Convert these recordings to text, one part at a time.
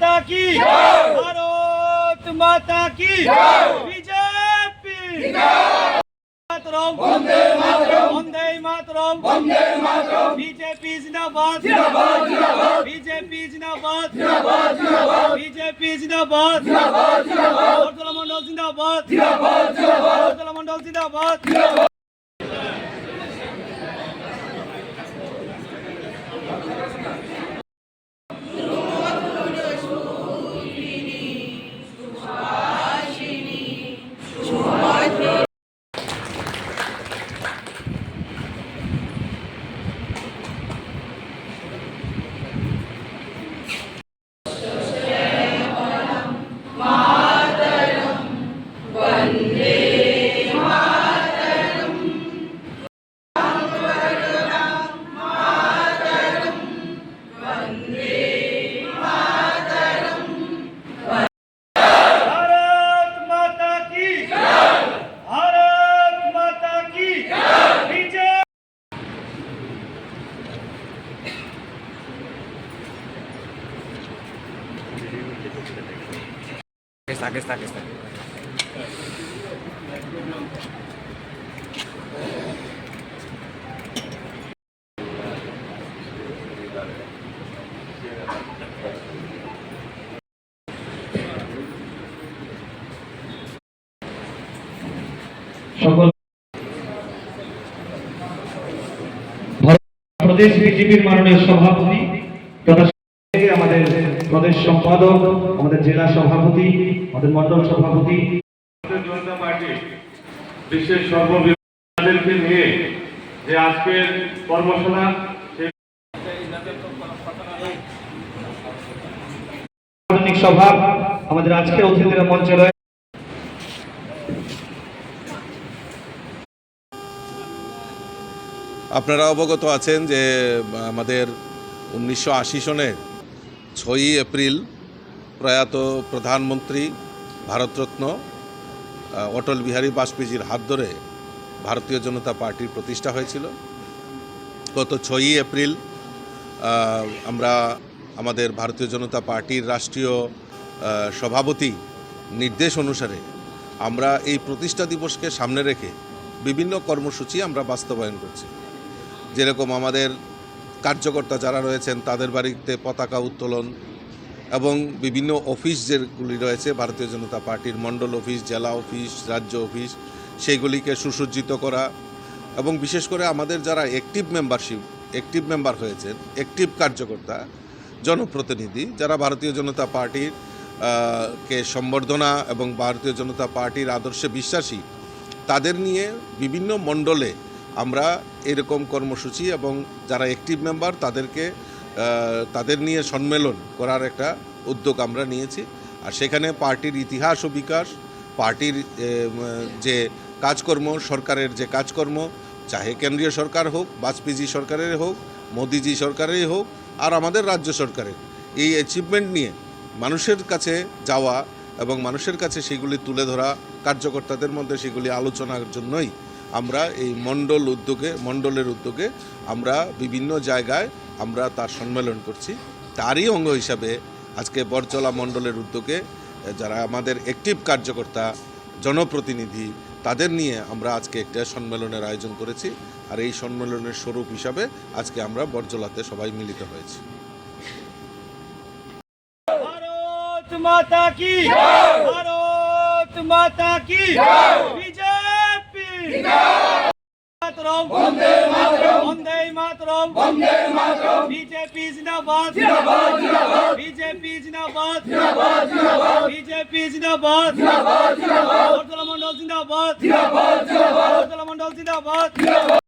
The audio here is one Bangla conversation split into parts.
মাতা কি ভারত মাতা কি বিজেপি মাতরম বন্দে মাতরম বন্দে মাতরম বন্দে মাতরম বিজেপি জিন্দাবাদ জিন্দাবাদ জিন্দাবাদ বিজেপি জিন্দাবাদ সকল ভারত প্রদেশ বিজেপির মাননীয় সভাপতি তথা আমাদের প্রদেশ সম্পাদক আমাদের জেলা সভাপতি আমাদের মন্ডল সভাপতি। জনতা পার্টি বিশ্বের সর্ববিভাগকে নিয়ে যে আজকের কর্মশালা সাংগঠনিক সভা আমাদের আজকের অতিথিরা মঞ্চে রয়েছে আপনারা অবগত আছেন যে আমাদের উনিশশো আশি সনের ছয়ই এপ্রিল প্রয়াত প্রধানমন্ত্রী ভারতরত্ন অটল বিহারী বাজপেয়ীজির হাত ধরে ভারতীয় জনতা পার্টির প্রতিষ্ঠা হয়েছিল। গত ছয়ই এপ্রিল আমরা আমাদের ভারতীয় জনতা পার্টির রাষ্ট্রীয় সভাপতি নির্দেশ অনুসারে আমরা এই প্রতিষ্ঠা দিবসকে সামনে রেখে বিভিন্ন কর্মসূচি আমরা বাস্তবায়ন করছি। যেরকম আমাদের কার্যকর্তা যারা রয়েছেন, তাদের বাড়িতে পতাকা উত্তোলন এবং বিভিন্ন অফিস যেগুলি রয়েছে, ভারতীয় জনতা পার্টির মণ্ডল অফিস, জেলা অফিস, রাজ্য অফিস, সেইগুলিকে সুসজ্জিত করা এবং বিশেষ করে আমাদের যারা অ্যাক্টিভ মেম্বারশিপ অ্যাক্টিভ মেম্বার হয়েছেন অ্যাক্টিভ কার্যকর্তা, জনপ্রতিনিধি, যারা ভারতীয় জনতা পার্টির কে সম্বর্ধনা এবং ভারতীয় জনতা পার্টির আদর্শে বিশ্বাসী, তাদের নিয়ে বিভিন্ন মণ্ডলে আমরা এরকম কর্মসূচি এবং যারা অ্যাক্টিভ মেম্বার তাদেরকে তাদের নিয়ে সম্মেলন করার একটা উদ্যোগ আমরা নিয়েছি। আর সেখানে পার্টির ইতিহাস ও বিকাশ, পার্টির যে কাজকর্ম, সরকারের যে কাজকর্ম, চাহে কেন্দ্রীয় সরকার হোক বাজপেয়ীজি সরকারের হোক, মোদিজি সরকারেরই হোক, আর আমাদের রাজ্য সরকারের। এই অ্যাচিভমেন্ট নিয়ে মানুষের কাছে যাওয়া এবং মানুষের কাছে সেগুলি তুলে ধরা, কার্যকর্তাদের মধ্যে সেগুলি আলোচনার জন্যই আমরা এই মণ্ডল উদ্যোগে, মণ্ডলের উদ্যোগে আমরা বিভিন্ন জায়গায় আমরা তার সম্মেলন করছি। তারই অঙ্গ হিসাবে আজকে বরচলা মণ্ডলের উদ্যোগে যারা আমাদের অ্যাক্টিভ কার্যকর্তা জনপ্রতিনিধি তাদের নিয়ে আমরা আজকে একটা সম্মেলনের আয়োজন করেছি। আর এই সম্মেলনের স্বরূপ হিসাবে আজকে আমরা বরজলাতে সবাই মিলিত হয়েছি। বিজেপি! মাতরম। বন্দে মাতরম। বিজেপি জিন্দাবাদ। জিন্দাবাদ জিন্দাবাদ। বিজেপি জিন্দাবাদ। জিন্দাবাদ জিন্দাবাদ। বিজেপি জিন্দাবাদ। জিন্দাবাদ জিন্দাবাদ। বিজেপি জিন্দাবাদ। জিন্দাবাদ জিন্দাবাদ। বর্তলা জিন্দাবাদ। জিন্দাবাদ।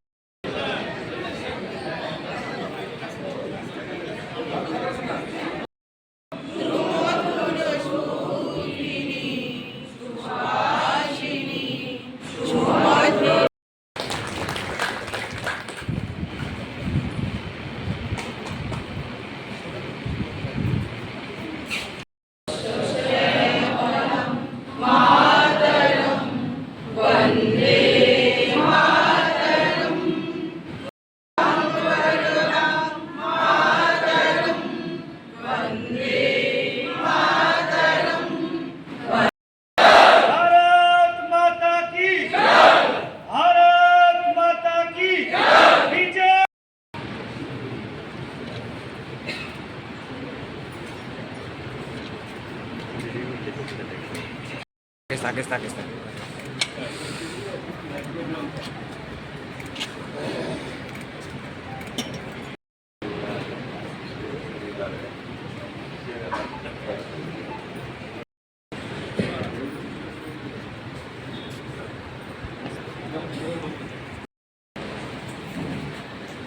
বর্তলা মণ্ডল জিন্দাবাদ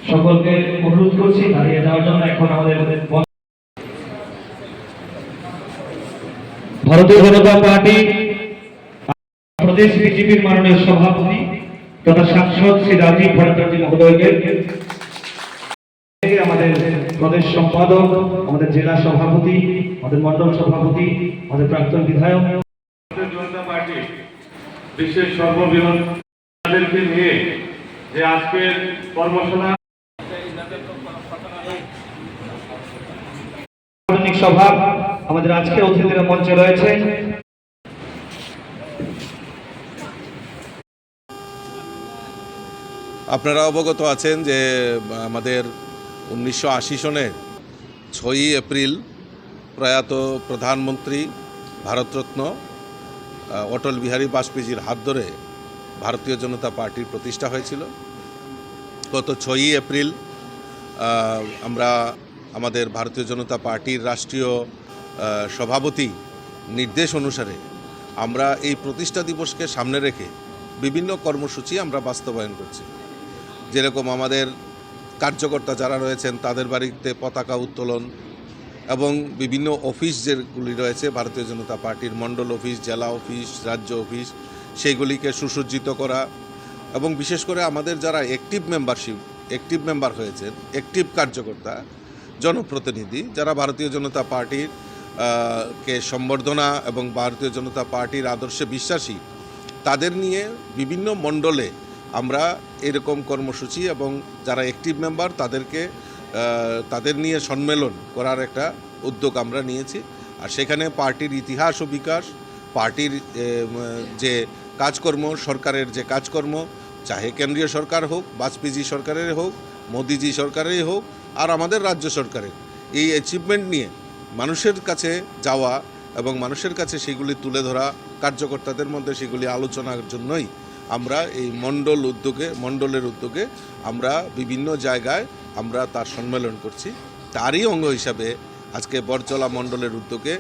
সকলকে অনুরোধ করছি দাঁড়িয়ে যাওয়ার জন্য এখন আমাদের ভারতীয় জনতা পার্টি প্রদেশ বিজেপির মাননীয় সভাপতি তথা সাংসদ শ্রী রাজীব ভট্টাচার্য মহোদয়কে আমাদের প্রদেশ সম্পাদক আমাদের জেলা সভাপতি আমাদের মন্ডল সভাপতি আমাদের প্রাক্তন বিধায়ক। জনতা পার্টি বিশ্বের সর্ববৃহৎ তাদেরকে নিয়ে যে আজকের কর্মশালা সভা আমাদের আজকে অতিথিরা মঞ্চে রয়েছে। আপনারা অবগত আছেন যে আমাদের উনিশশো আশি সনের ছয়ই এপ্রিল প্রয়াত প্রধানমন্ত্রী ভারতরত্ন অটল বিহারী বাজপেয়ীজির হাত ধরে ভারতীয় জনতা পার্টির প্রতিষ্ঠা হয়েছিল। গত ছয়ই এপ্রিল আমরা আমাদের ভারতীয় জনতা পার্টির রাষ্ট্রীয় সভাপতি নির্দেশ অনুসারে আমরা এই প্রতিষ্ঠা দিবসকে সামনে রেখে বিভিন্ন কর্মসূচি আমরা বাস্তবায়ন করছি। যেরকম আমাদের কার্যকর্তা যারা রয়েছেন, তাদের বাড়িতে পতাকা উত্তোলন এবং বিভিন্ন অফিস যেগুলি রয়েছে, ভারতীয় জনতা পার্টির মণ্ডল অফিস, জেলা অফিস, রাজ্য অফিস, সেইগুলিকে সুসজ্জিত করা এবং বিশেষ করে আমাদের যারা অ্যাক্টিভ মেম্বারশিপ অ্যাক্টিভ মেম্বার হয়েছেন অ্যাক্টিভ কার্যকর্তা, জনপ্রতিনিধি, যারা ভারতীয় জনতা পার্টির কে সম্বর্ধনা এবং ভারতীয় জনতা পার্টির আদর্শে বিশ্বাসী, তাদের নিয়ে বিভিন্ন মণ্ডলে আমরা এরকম কর্মসূচি এবং যারা অ্যাক্টিভ মেম্বার তাদেরকে তাদের নিয়ে সম্মেলন করার একটা উদ্যোগ আমরা নিয়েছি। আর সেখানে পার্টির ইতিহাস ও বিকাশ, পার্টির যে কাজকর্ম, সরকারের যে কাজকর্ম, চাহে কেন্দ্রীয় সরকার হোক বাজপেয়ীজি সরকারের হোক, মোদিজি সরকারেরই হোক, আর আমাদের রাজ্য সরকারের। এই অ্যাচিভমেন্ট নিয়ে মানুষের কাছে যাওয়া এবং মানুষের কাছে সেগুলি তুলে ধরা, কার্যকর্তাদের মধ্যে সেগুলি আলোচনার জন্যই আমরা এই মণ্ডল উদ্যোগে, মণ্ডলের উদ্যোগে আমরা বিভিন্ন জায়গায় আমরা তার সম্মেলন করছি। তারই অঙ্গ হিসাবে আজকে বরচলা মণ্ডলের উদ্যোগে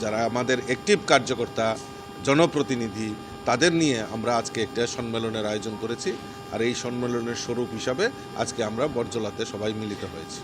যারা আমাদের অ্যাক্টিভ কার্যকর্তা, জনপ্রতিনিধি, তাদের নিয়ে আমরা আজকে একটা সম্মেলনের আয়োজন করেছি। আর এই সম্মেলনের স্বরূপ হিসাবে আজকে আমরা বরজলাতে সবাই মিলিত হয়েছি।